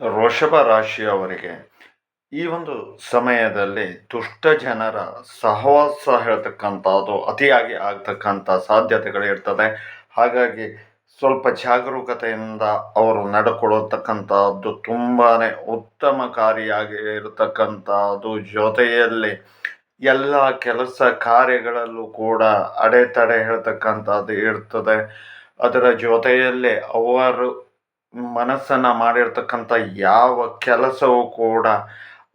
ವೃಷಭ ರಾಶಿಯವರಿಗೆ ಈ ಒಂದು ಸಮಯದಲ್ಲಿ ದುಷ್ಟ ಜನರ ಸಹವಾಸ ಹೇಳ್ತಕ್ಕಂಥದ್ದು ಅತಿಯಾಗಿ ಆಗ್ತಕ್ಕಂಥ ಸಾಧ್ಯತೆಗಳು ಇರ್ತದೆ. ಹಾಗಾಗಿ ಸ್ವಲ್ಪ ಜಾಗರೂಕತೆಯಿಂದ ಅವರು ನಡ್ಕೊಳ್ಳತಕ್ಕಂಥದ್ದು ತುಂಬಾ ಉತ್ತಮಕಾರಿಯಾಗಿ ಇರತಕ್ಕಂಥದ್ದು. ಜೊತೆಯಲ್ಲಿ ಎಲ್ಲ ಕೆಲಸ ಕಾರ್ಯಗಳಲ್ಲೂ ಕೂಡ ಅಡೆತಡೆ ಹೇಳ್ತಕ್ಕಂಥದ್ದು ಇರ್ತದೆ. ಅದರ ಜೊತೆಯಲ್ಲೇ ಅವರು ಮನಸ್ಸನ್ನು ಮಾಡಿರ್ತಕ್ಕಂಥ ಯಾವ ಕೆಲಸವೂ ಕೂಡ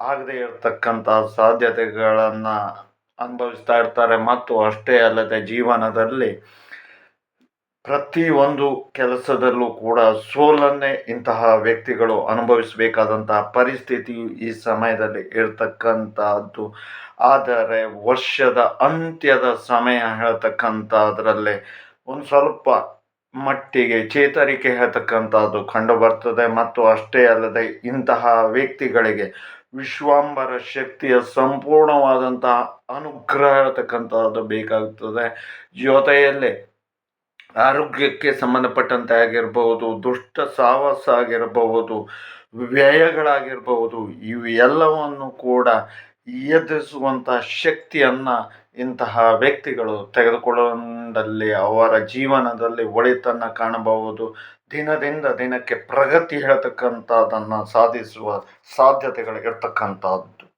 ಆಗದೆ ಇರತಕ್ಕಂಥ ಸಾಧ್ಯತೆಗಳನ್ನು ಅನುಭವಿಸ್ತಾ ಇರ್ತಾರೆ. ಮತ್ತು ಅಷ್ಟೇ ಅಲ್ಲದೆ ಜೀವನದಲ್ಲಿ ಪ್ರತಿಯೊಂದು ಕೆಲಸದಲ್ಲೂ ಕೂಡ ಸೋಲನ್ನೇ ಇಂತಹ ವ್ಯಕ್ತಿಗಳು ಅನುಭವಿಸಬೇಕಾದಂತಹ ಪರಿಸ್ಥಿತಿಯು ಈ ಸಮಯದಲ್ಲಿ ಇರ್ತಕ್ಕಂಥದ್ದು. ಆದರೆ ವರ್ಷದ ಅಂತ್ಯದ ಸಮಯ ಹೇಳ್ತಕ್ಕಂಥದ್ರಲ್ಲಿ ಒಂದು ಸ್ವಲ್ಪ ಮಟ್ಟಿಗೆ ಚೇತರಿಕೆ ಹೇಳ್ತಕ್ಕಂಥದ್ದು ಕಂಡು ಬರ್ತದೆ ಮತ್ತು ಅಷ್ಟೇ ಅಲ್ಲದೆ ಇಂತಹ ವ್ಯಕ್ತಿಗಳಿಗೆ ವಿಶ್ವಾಂಬರ ಶಕ್ತಿಯ ಸಂಪೂರ್ಣವಾದಂತಹ ಅನುಗ್ರಹ ಇರತಕ್ಕಂಥದ್ದು ಬೇಕಾಗ್ತದೆ. ಜೊತೆಯಲ್ಲಿ ಆರೋಗ್ಯಕ್ಕೆ ಸಂಬಂಧಪಟ್ಟಂತೆ ಆಗಿರಬಹುದು, ದುಷ್ಟ ಸಾಹಸ ಆಗಿರಬಹುದು, ವ್ಯಯಗಳಾಗಿರಬಹುದು, ಇವೆಲ್ಲವನ್ನು ಕೂಡ ಎದುರಿಸುವಂಥ ಶಕ್ತಿಯನ್ನು ಇಂತಹ ವ್ಯಕ್ತಿಗಳು ತೆಗೆದುಕೊಳ್ಳಲ್ಲಿ ಅವರ ಜೀವನದಲ್ಲಿ ಒಳಿತನ್ನು ಕಾಣಬಹುದು. ದಿನದಿಂದ ದಿನಕ್ಕೆ ಪ್ರಗತಿ ಹೇಳ್ತಕ್ಕಂಥದ್ದನ್ನು ಸಾಧಿಸುವ ಸಾಧ್ಯತೆಗಳು ಇರ್ತಕ್ಕಂಥದ್ದು.